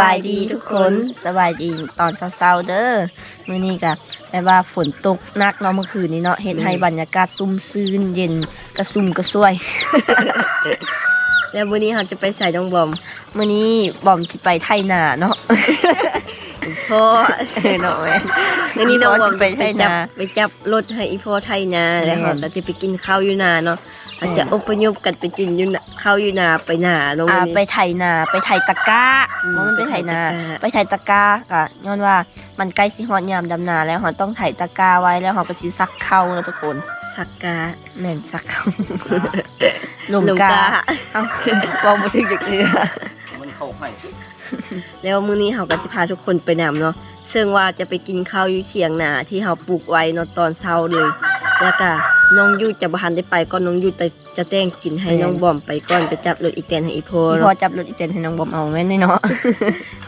บายดีทุกคนสบายดีตอนเช้าๆเด้อมื้อนี้ก็แปลว่าฝนตกหนักเนาะเมื่อคืนนี้เนาะเห็นให้บรรยากาศซุ่มซื่นเย็นกระซุ่มกระซวย แล้ววันนี้เราจะไปใส่ดองบอมมื้อนี้บอมสิไปไถนาเนาะ พ่อเออเนาะแม่วันนี้น้องบอมไปไถนาไปจับรถให้อีพ่อไทยนาแล้วแม่เราจะไปกินข้าวอยู่นาเนาะอาจจะแม่อพยพกันไปกินอยู่นาข้าวอยู่นาไปนาเนาะอ่าวันนี้ไปไถนาไปไถตะกร้าอืมเพราะมันไปไถนา ไปไถตะกร้าไปไถตะกร้าก็ย้อนว่ามันใกล้สิฮอดยามดำนา แล้วเราต้องไถตะกร้าไว้แล้วเราก็สิซักเข้าแล้วทุกคนสักกาแม่นซักเข้าลลงงกากาเอ้าเว้าบ่ถึงจักเทื่อมันเข้าให้ แล้วมื้อนี้เราก็จะพาทุกคนไปนำเนาะซึ่งว่าจะไปกินข้าวอยู่เถียงนาที่เราปลูกไว้เนาะตอนเช้าเลย แล้วก็น้องยูจะบ่ทันได้ไปก็น้องยูจะจะแจ้งกินให้น้องบอมไปก่อนไปจับรถอีแตนให้อีพ่อพี่เนาะพอจับรถอีเจนให้น้องบอมเอาแม่นเนาะ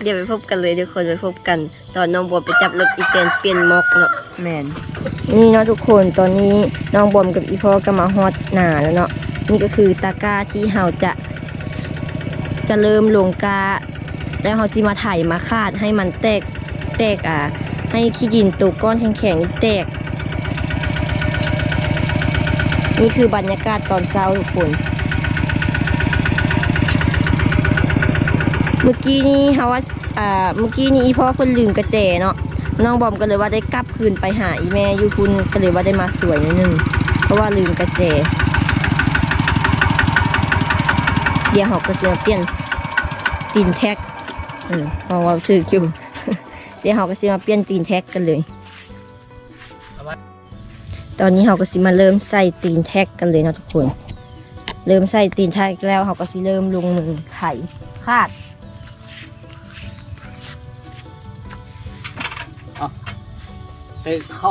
เดี๋ยวไปพบกันเลยทุกคนไปพบกัน ตอนน้องบอมไปจับรถอีเตนเปลี่ยนม็อกเนาะแม่นนี่เนาะทุกคนตอนนี้น้องบอมกับอีพ่อก็มาฮอดหนาแล้วเนาะนี่ก็คือตะกร้าที่เฮาจะจะเริ่มลงกา แล้วเฮาสิมาไถมาคาดให้มันแตกแตกอะให้ขี้ดินตัวก้อนแข็งๆนี่แตก นี่คือบรรยากาศตอนเช้าทุกคน เมื่อกี้นี้เฮาว่าอ่า เมื่อกี้นี้อีพ่อเพิ่นลืมกระแจเนาะน้องบอมก็เลยว่าได้กลับคืนไปหาอีแม่ยูคุณก็เลยว่าได้มาสวยนิดนึงเพราะว่าลืมกระแจเดี๋ยวเฮาก็จะเปลี่ยนตีนแท็ก ออเพราะว่าถืออยู่เดี๋ยวเฮาก็สิมาเปลี่ยนตีนแท็กกันเลย ตอนนี้เฮาก็สิมาเริ่มใส่ตีนแท็กกันเลยนะทุกคน เริ่มใส่ตีนแท็กแล้วเฮาก็สิเริ่มลงมือไขคาดไปเข้า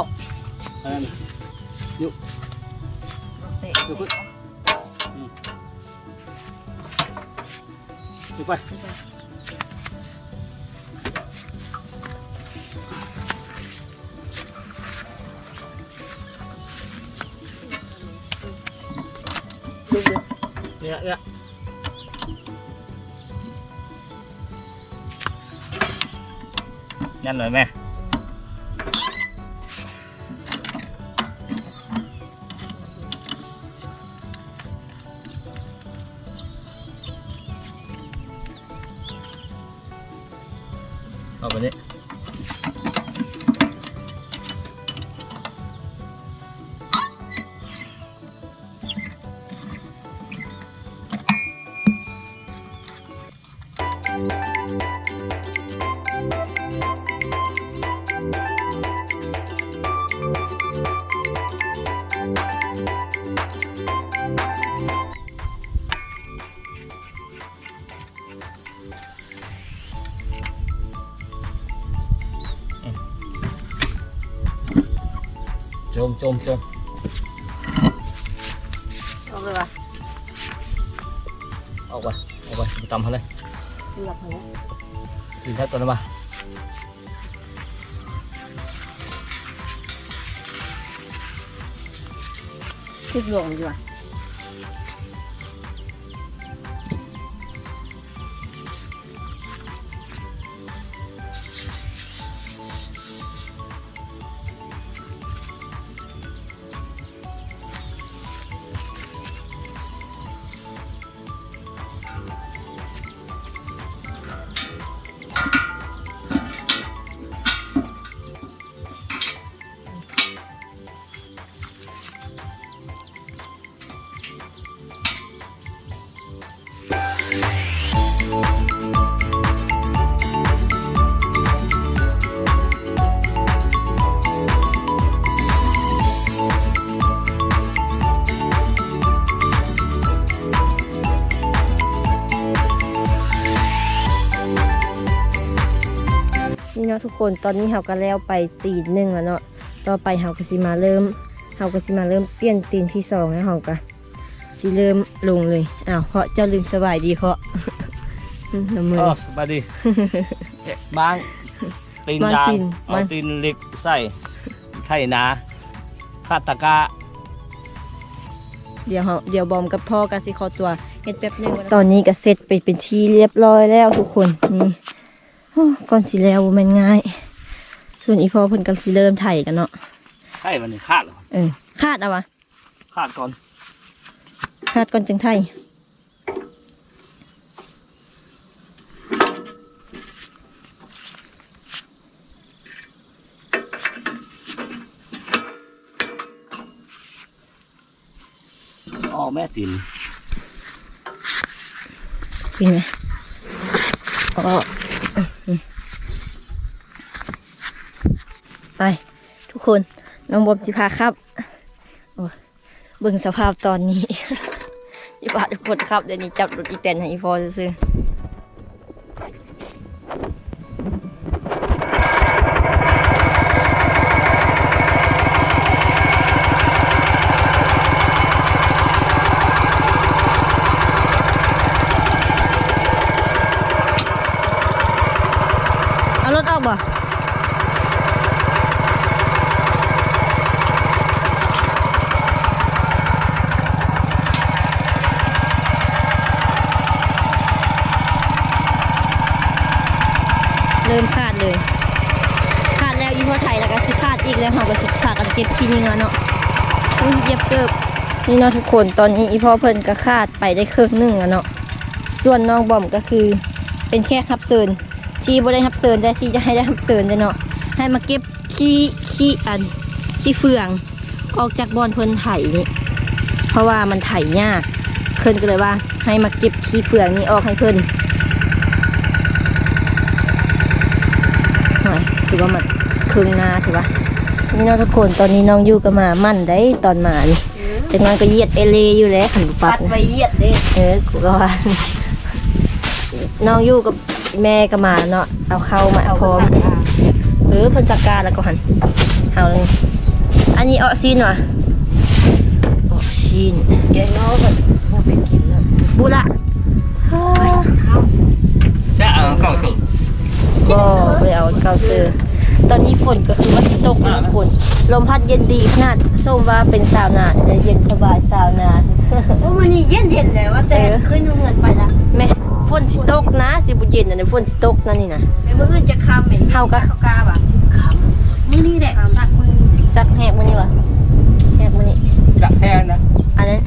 เอออยู่อยู่พุ่นอืมอยู่ไป เนี่ยเนี่ โจมโจมโจมเอาเลยว่ะออกไปออกไปไปตำเขาเลยหลับแล้วถึงแค่ตัวนั้นมาทึกลงดีกว่า คนตอนนี้เฮาก็แล้วไปตีนหนึ่งแล้วเนาะต่อไปเฮาก็สิมาเริ่มเฮาก็สิมาเริ่มเปลี่ยนตีนที่สองแล้วเฮาก็สิเริ่มลงเลยอ้าวเพราะเจ้าลืมสบายดีเพราะน้ำมืออ๋อสบายดีบางตีนบางยางตีนเอาบางตีนเหล็กใส่ไถนาคาดตะกร้าเดี๋ยวเฮาเดี๋ยวบอมกับพ่อก็สิขอตัวเฮ็ดแป๊บหนึงตอนนี้ก็เสร็จไปเป็นที่เรียบร้อยแล้วทุกคนนี่โอ้ ก่อนสิแล้วบ่แมันง่าย ส่วนอีพ่อเพิ่นก็สิเริ่มไถกันเนาะใช่วันนี้ขาดเหรอเออคาดเอาวะขาดก่อนคาดก่อนจังไถอ๋อแม่ตินเป็นไงอ๋ออืม ไป ทุกคนน้องบอมจิพาครับเบิ่งสภาพตอนนี้อีบาทุกคนครับเดี๋ยวนี้จับรถอีแตนให้อีพอซื้อ เริ่มคาดเลยคาดแล้วอีพอไทยแล้วก็สิคาดอีกแล้วเราก็สิพากันเก็บที่นี่เนาะอุ๊ยเหย็บเกิบนี่เนาะทุกคนตอนนี้อีพ่อเพิ่นก็คาดไปได้ครึ่งหนึงแล้วเนาะส่วนน้องบอมก็คือเป็นแค่ขับเซินที่บ่ได้ขับเซินได้ที่จะให้ได้ขับเซินได้เนาะให้มาเก็บขี้ขี้อันขี้เฟือง ออกจากบอนเพิ่นไถนี่เพราะว่ามันไถยากเพิ่นก็เลยว่า ให้มาเก็บขี้เฟืองนี่ออกให้เพิ่น หน่อย ถือว่ามันครึ่งหนาถือว่านี่เน้องทุกคนตอนนี้น้องอยู่กับหมามั่นได้ตอนหมานี่จากนั้นก็เหยียดเอเลอยู่แล้วขันบุปัปัดดนะไว้เหยียดเด้เออกูก็ว่าน้องอยู่กับแม่กับหมาเนาะเอาเข้ามาพร้อมเออเพิ่นจัดการแล้วก็หันเอาเลยอันนี้เอาซีนวะเอาซีนแกงน้องแบบบ่เป็นกินแล้วบุละแเอาเกาซื้อตอนนี้ฝนก็คือว่าสิตกนะทุกคนลมพัดเย็นดีขนาดส้มว่าเป็นสาวนาเนี่ยเย็นสบายสาวนาโอ้มื้อนี้เย็นๆเลยว่าแต่เออขึ้นอยู่เงินไปละแม่ฝนสิตกนะสิบุเย็นนะเนี่ยฝนสิตกนั่นนี่นะแม่มื้ออื่นจะคำแม่เฮาก็เขากาบ่ะสิบคำมื้อนี้แหละสักมื้อซักแหกมื้อนี้วะแหกมื้อนี้จะแพงนะอันนั้น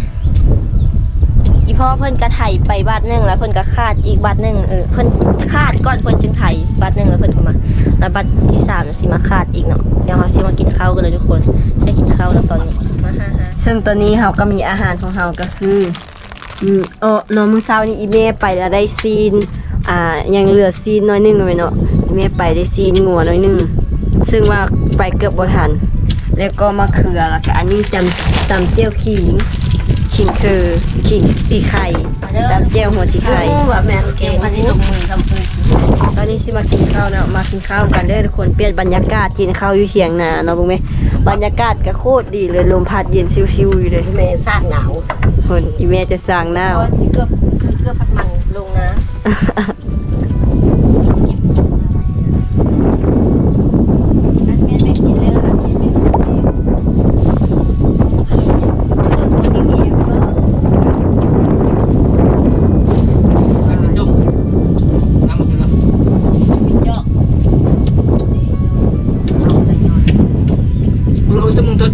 อีพ่อเพิ่นก็ไถไปบาทหนึงแล้วเพิ่นก็คาดอีกบาทหนึงเออเพิ่นคาดก่อนเพิ่นจึงไถบาทหนึง แล้วเพิ่นก็มาแล้วบาทที่สามสิมาคาดอีกเนาะเดี๋ยวเราสิมากินข้าวกันเลยทุกคนได้กินข้าวแล้วตอนนี้มาฮ่าฮ่าซึ่งตอนนี้เราก็มีอาหารของเราก็คืออืมเออเนาะมื้อเช้านี้อีเมไปแล้วได้ซีน อ่ายังเหลือซีนน้อยหนึงเลยเนาะอีเมไปได้ซีนงัวน้อยหนึงซึ่งว่าไปเกือบบ่ทัน แล้วก็มะเขือแล้วก็อันนี้จำจำเจียวขิงขิงคือขิงสีไข่จำเจียวหัวสีไข่ แบบแม่เก่งอันนี้ลงมือทำเอง ตอนนี้สิมากินข้าวเนาะมากินข้าวกันเด้อทุกคนเปลี่ยนบรรยากาศกินข้าวอยู่เถียงนาเนาะบุ้งไหมบรรยากาศก็โคตรดีเลยลมพัดเย็นชิวๆอยู่เลยแม่สร้างหนาวคนอีเมจะสร้างหน้าก็สิเกือบคือเกือบพัดมันลงนะ มึงรู้จะมึงจะ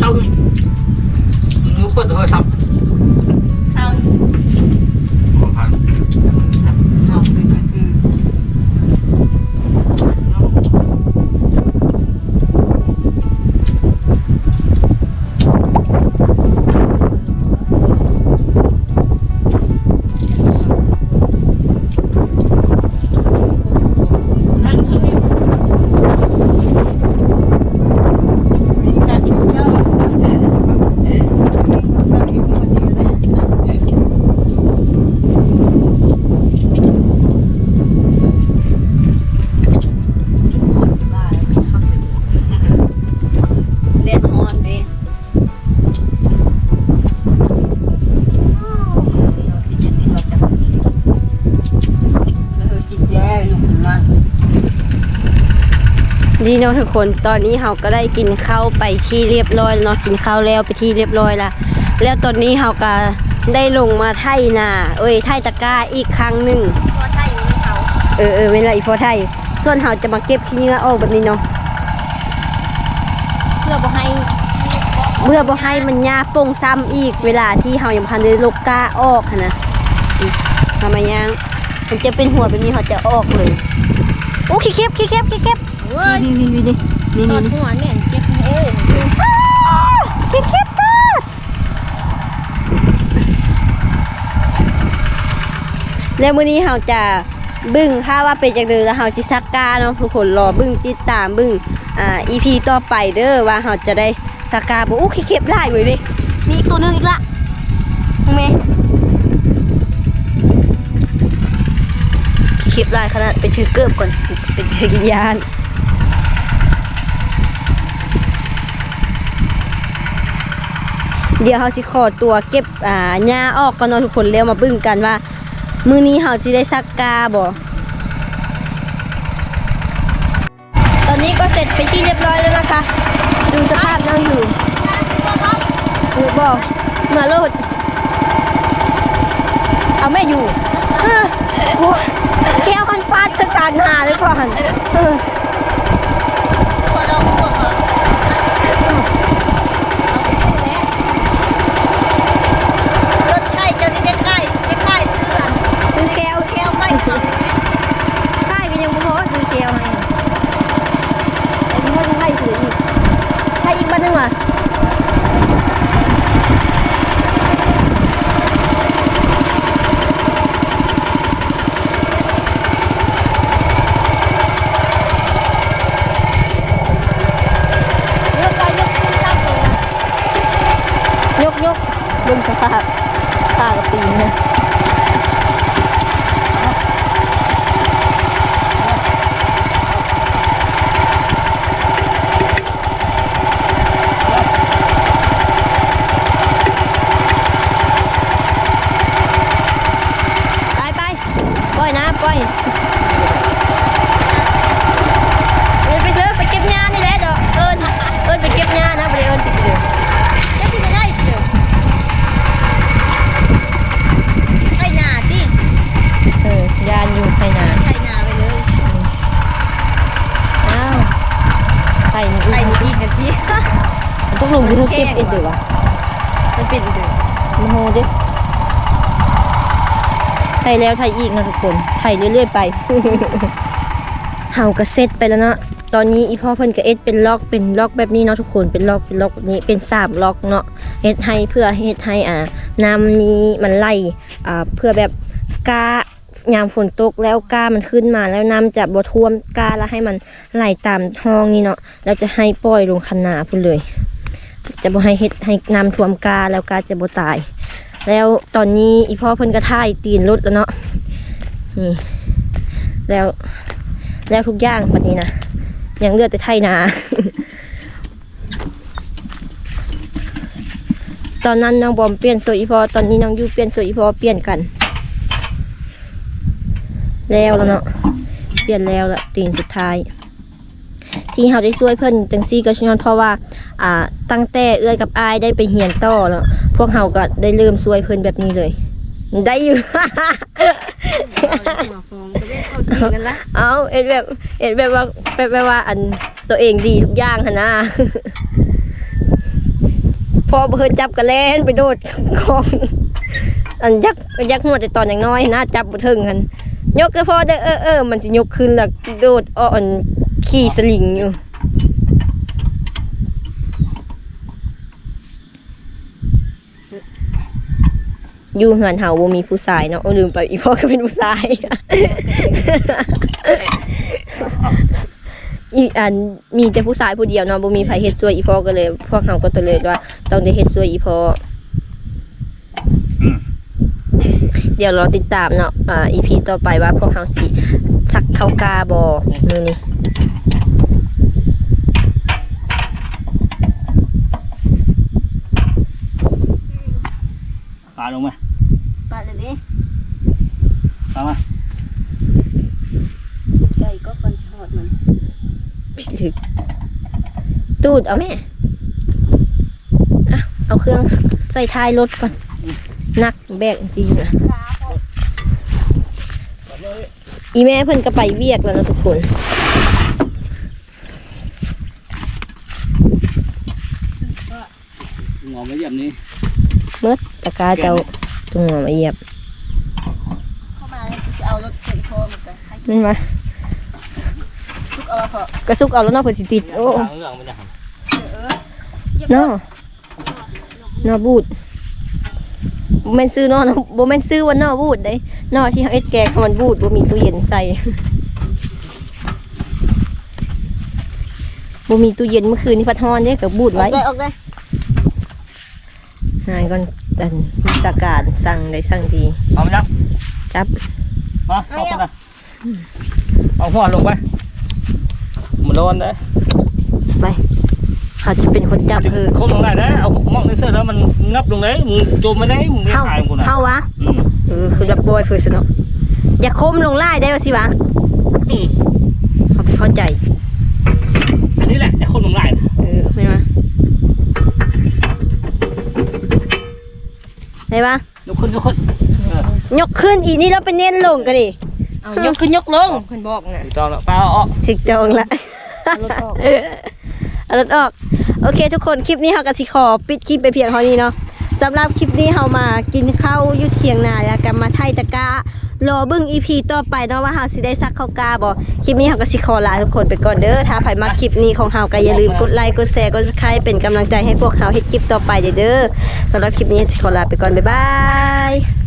เนาะทุกคนตอนนี้เราก็ได้กินข้าวไปที่เรียบร้อยแล้วเนาะกินข้าวแล้วไปที่เรียบร้อยละแล้วตอนนี้เราก็ได้ลงมาไถนาเอ้ยไถตะกร้าอีกครั้งหนึ่งพอไทยนี่เขาเออเออเวลาอีพอไทยส่วนเฮาจะมาเก็บขี้เหงื่อออกแบบนี้เนาะเพื่อบ่ให้เมื่อบ่ให้มันหญ้าโป่งซ้ำอีกเวลาที่เฮายังพันได้ลกกาออกหั้นนะอืมทำไมยังมันจะเป็นหัวแบบนี้เขาจะออกเลยโอ้ขี้เข็บขี้เข็บขี้เข็บ เว้ยนี่นี่นี่นี่นี่ตอนนี่หัวแม่นเจ็บเอ้ยขี้เข็บตาดแล้วมื้อนี้เฮาจะบึ้งค่าว่าเป็นจังได๋แล้วเฮาสิซักกาเนาะทุกคนรอบึ้งติดตามบึ้งอ่า EP ต่อไปเด้อว่าเฮาจะได้ซักกาบ่โอ้ขี้เข็บหลายเว้ยนี่มีอีกตัวหนึงอีกละมึงแม่ขี้เข็บหลายขนาดไปถือเกิบก่อนเป็นจักรยาน เดี๋ยวเขาสิขอตัวเก็บอ่าหญ้าออกก่อนเนทุกคนแล้วมาบึ้งกันว่า มื้อนี้เขาสิได้ซักกาบ่ตอนนี้ก็เสร็จไปที่เรียบร้อยแล้วนะคะ ดูสภาพนั่งอยู่ดูบ่มาโลดเอาแม่อยู่อะโอ้ยแก้วคันฟาดสกการหาเลยก่อนเราก็บอกว่า เอาไปดูแลรถไข่เจ้านี่ได้ไข่ได้ไข่เสื่อน ซื้อแก้ว แก้วไม่ทำเลย ใช่ก็ยังบ่พอซื้อแก้วให้ไอ้ที่ว่าจะให้ซื้ออีกให้อีกบ้านหนึงว่ะ ยกไปยกขึ้นตั้งเลยนะ ยกยกเบิ่งสภาพตากับตีนนะไปไปปล่อยนะปล่อยเอินไปเถอะไปเก็บหญ้านี่แหละเด้อเอินเอินไปเก็บหญ้านะไปเอินไปสิเด้อ จะสิไม่ได้สิเดี๋ยวไข่หนาดิ เออยานอยู่ไข่นา ไข่หนาไปเลย อ้าว ไข่นี่ไข่นี่ดีกันที่มันต้องลงไปทุกเก็บเอ็ดเดี๋ยววะมันเป็นเดือมาโหดิไข่แล้วไข่อีกนะทุกคนไข่เรื่อยๆไปเห่าก็เซ็ตไปแล้วเนาะตอนนี้อีพ่อเพิ่นก็เอ็ดเป็นล็อกเป็นล็อกแบบนี้เนาะทุกคนเป็นล็อกเป็นล็อกแบบนี้เป็นสามล็อกเนาะเฮ็ดให้เพื่อเฮ็ดให้อ่าน้ำนี้มันไหลอ่าเพื่อแบบกา ยามฝนตกแล้วกามันขึ้นมาแล้วน้ำจะบ่ท่วมกาแล้วให้มันไหลตามท้องนี่เนาะเราจะให้ปล่อยลงคันนาพุ่นเลย จะบ่ให้เฮ็ดให้น้ำท่วมกาแล้วกาจะบ่ตาย แล้วตอนนี้อีพ่อเพิ่นก็ท่ายตีนรถแล้วเนาะนี่แล้วแล้วทุกอย่างปันนี้นะยังเลือดแต่ไทยนาตอนนั้นน้องบอมเปลี่ยนโซอีพอตอนนี้น้องยูเปลี่ยนโซอีพอเปลี่ยนกัน แล้วแล้วเนาะเปลี่ยนแล้วละตีนสุดท้าย ที่เราได้ช่วยเพิ่นจังซี่ก็ย้อนเพราะว่าอ่าตั้งแต่เอื้อยกับอายได้ไปเฮียนต่อแล้วพวกเราก็ได้เริ่มช่วยเพิ่นแบบนี้เลย ได้อยู่ เอาเอ็ดแบบเอ็ดแบบว่าแบบแบบว่าอันตัวเองดีทุกอย่างหนนะพอเพิ่นจับกระแลนไปโดดของอันยักยักหัวแต่ตอนอย่างน้อยนะจับบ่ถึงหัน ยกก็พอได้เออเออมันสิยกขึ้นแล้วโดดอ้อนขี่สลิงอยู่อยู่เหือนเฮาบ่มีผู้ชายเนาะลืมไปอีพ่อก็เป็นผู้ชายอีอันมีแต่ผู้ชายผู้เดียวเนาะบ่มีไผเฮ็ดช่วยอีพ่อก็เลย พวกเฮาก็ตัวเลยว่าต้องได้เฮ็ดช่วยอีพ่อ ม เดี๋ยวรอติดตามเนาะอ่า EP ต่อไปว่าพวกเฮาสิสักเข้ากาบ่มื้อนี้ปลาลงไหมปาดเลยดิปลามาไก่ก็ก่อนทอดมันปิดถึกตูดเอาแม่อะเอาเครื่องใส่ท้ายรถก่อนนักแบกสินะปลาเลย อีแม่เพิ่นก็ไปเวียกแล้วเนาะทุกคนงอมาเยี่ยมนี้เมื่อตะกร้าเจ้าตรงหัวมาเหยียบเข้ามาแล้วจะเอารถเข็นโคมันก็ให้นั่นมาทุกเอาพอกระซุกเอาแล้วเนาะเพิ่นสิติดโอ้ทางเรื่องมันจะหันเออเนาะเนาะบูดบ่แม่นซื้อเนาะเนาะบ่แม่นซื้อว่าเนาะบูดเด้เนาะที่เฮาเอ็ดแกงมันบูดบ่มีตู้เย็นใส่บ่มีตู้เย็นเมื่อคืนนี่พัดฮ้อนเด้ก็บูดออไว้กได้ออกได้นายก่อนจันมีตาการสั่งได้สั่งดีเอาไหมนะจับมาสองคนนะเอาหัวลงไปมันโดนเด้ไป เขาจะเป็นคนจับเธอคมลงได้นะเอามองในเสื้อแล้วมันงับลงได้มึงโจมไม่ได้มึงไม่เฮาตายมึงนะเฮาวะอืมเออคือจับบอยเพื่อสนออย่าคมลงไล่ได้ว่าสิวะอืมเขาเข้าใจ อันนี้แหละไอ้คนลงได้นะเออไม่มาได้ปะยกขึ้นยกขึ้นเออยกขึ้นอีนี่เราไปเน้นลงกันดิเอายกขึ้นยกลงเพิ่นบอกนะถูกต้องแล้วป้าเอาออกถึกจองละเอารถออก เอารถออก โอเค ทุกคนคลิปนี้เฮาก็สิขอปิดคลิปไปเพียงเท่านี้เนาะสำหรับคลิปนี้เฮามากินข้าวอยู่เทียงนาแล้วก็มาไทยตะกร้ารอเบิ่ง EP ต่อไปเนาะว่าเฮาสิได้ซักข้าวกาบ่คลิปนี้เฮาก็สิขอลาทุกคนไปก่อนเด้อถ้าใครมาคลิปนี้ของเฮาก็อย่าลืมกดไลค์กดแชร์กด Subscribe เป็นกำลังใจให้พวกเฮาเฮ็ดคลิปต่อไปเด้อสำหรับคลิปนี้สิขอลาไปก่อนบ๊ายบาย